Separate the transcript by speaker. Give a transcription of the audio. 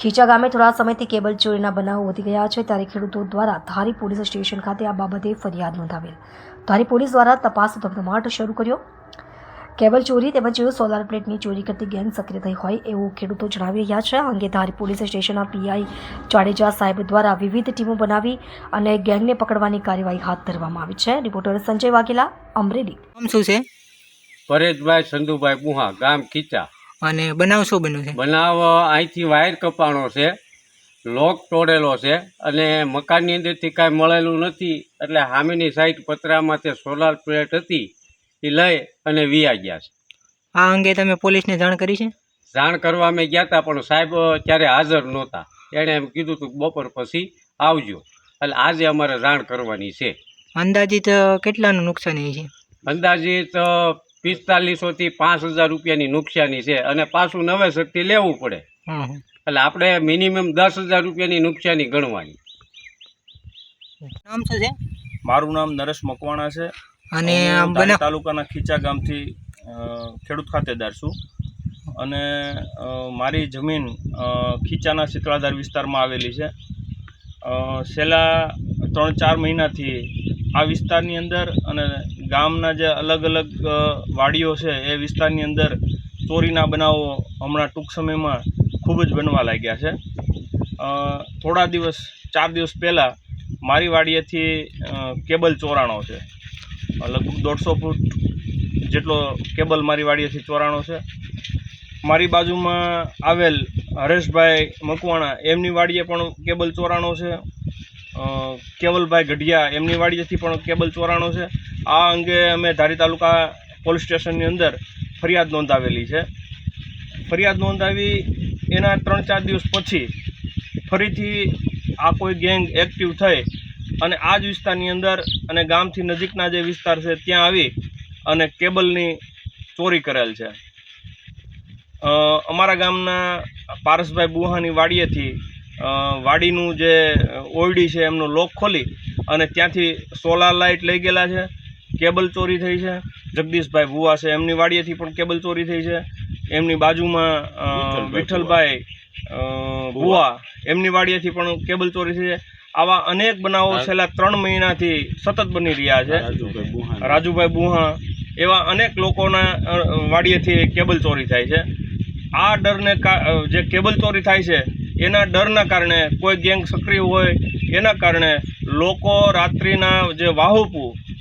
Speaker 1: ખીચા ગામે થોડા સમયથી કેબલ ચોરીના બનાવો વધી ગયા છે ત્યારે ખેડૂતો દ્વારા ધારી પોલીસ સ્ટેશન ખાતે આ બાબતે ફરિયાદ નોંધાવેલ. ધારી પોલીસ દ્વારા તપાસ ધમધમાટ શરૂ કર્યો. કેબલ ચોરી તેમજ સોલાર પ્લેટની ચોરી કરતી ગેંગ સક્રિય થઈ હોય એવું ખેડૂતો જણાવી રહ્યા છે. આ અંગે ધારી પોલીસ સ્ટેશનના પીઆઈ જાડેજા સાહેબ દ્વારા વિવિધ ટીમો બનાવી અને ગેંગને પકડવાની કાર્યવાહી હાથ ધરવામાં આવી છે. રિપોર્ટર સંજય વાઘેલા અમરેલી.
Speaker 2: શું છે?
Speaker 3: પરેશભાઈ સંધુભાઈ બુહા ગામ ખીચા.
Speaker 2: અને બનાવ શું બન્યું છે?
Speaker 3: બનાવ અહીંથી વાયર કપાણો છે લોક તોડેલો છે અને મકાનની અંદરથી કાંઈ મળેલું નથી. એટલે સામેની સાઈડ પતરામાં તે સોલાર પ્લેટ હતી એ લઈ અને વીઆ ગયા છે.
Speaker 2: આ અંગે તમે પોલીસને જાણ કરી છે?
Speaker 3: જાણ કરવા અમે ગયા હતા પણ સાહેબ ત્યારે હાજર નહોતા. એણે એમ કીધું હતું કે બપોર પછી આવજો. એટલે આજે અમારે જાણ કરવાની છે.
Speaker 2: અંદાજિત કેટલાનું નુકસાની છે?
Speaker 3: અંદાજિત પિસ્તાલીસોથી પાંચ હજાર રૂપિયાની નુકસાની છે અને પાછું નવેસરથી લેવું પડે. એટલે આપણે મિનિમમ દસ હજાર રૂપિયાની નુકસાની ગણવાની.
Speaker 2: નામ શું છે?
Speaker 4: મારું નામ નરેશ મકવાણા છે.
Speaker 2: અને
Speaker 4: તાલુકાના ખીચા ગામથી ખેડૂત ખાતેદાર છું. અને મારી જમીન ખીચાના શીતળાધાર વિસ્તારમાં આવેલી છે. છેલ્લા ત્રણ ચાર મહિનાથી આ વિસ્તારની અંદર અને ગામના જે અલગ અલગ વાડીઓ છે, એ વિસ્તારની અંદર ચોરીના બનાવો હમણાં ટૂંક સમયમાં ખૂબ જ બનવા લાગ્યા છે. થોડા દિવસ, ચાર દિવસ પહેલાં મારી વાડીએથી કેબલ ચોરાણો છે. લગભગ દોઢસો ફૂટ જેટલો કેબલ મારી વાડીએથી ચોરાણો છે. મારી બાજુમાં આવેલ હરેશભાઈ મકવાણા, એમની વાડીએ પણ કેબલ ચોરાણો છે. કેવલભાઈ ગઢિયા એમની વાડીએથી પણ કેબલ ચોરાણો છે. આ અંગે અમે ધારી તાલુકા પોલીસ સ્ટેશનની અંદર ફરિયાદ નોંધાવેલી છે. ફરિયાદ નોંધાવી એના ત્રણ ચાર દિવસ પછી ફરીથી આ કોઈ ગેંગ એક્ટિવ થઈ અને આ જ વિસ્તારની અંદર અને ગામથી નજીકના જે વિસ્તાર છે ત્યાં આવી અને કેબલની ચોરી કરેલ છે. અમારા ગામના પારસભાઈ બુહાની વાડીએથી વાડીનું જે ઓરડી છે એમનો લોક ખોલી અને ત્યાંથી સોલાર લાઇટ લઈ ગયેલા છે. કેબલ ચોરી થઈ છે. જગદીશભાઈ ભુવા છે એમની વાડીએથી પણ કેબલ ચોરી થઈ છે. એમની બાજુમાં વિઠ્ઠલભાઈ ભુવા. એમની વાડીએથી પણ કેબલ ચોરી થઈ છે. આવા અનેક બનાવો છેલ્લા ત્રણ મહિનાથી સતત બની રહ્યા છે. રાજુભાઈ બુહા એવા અનેક લોકોના વાડીએથી કેબલ ચોરી થાય છે. આ ડરને કા- જે કેબલ ચોરી થાય છે એના ડરના કારણે કોઈ ગેંગ સક્રિય હોય એના કારણે લોકો રાત્રિના જે વાહુપુ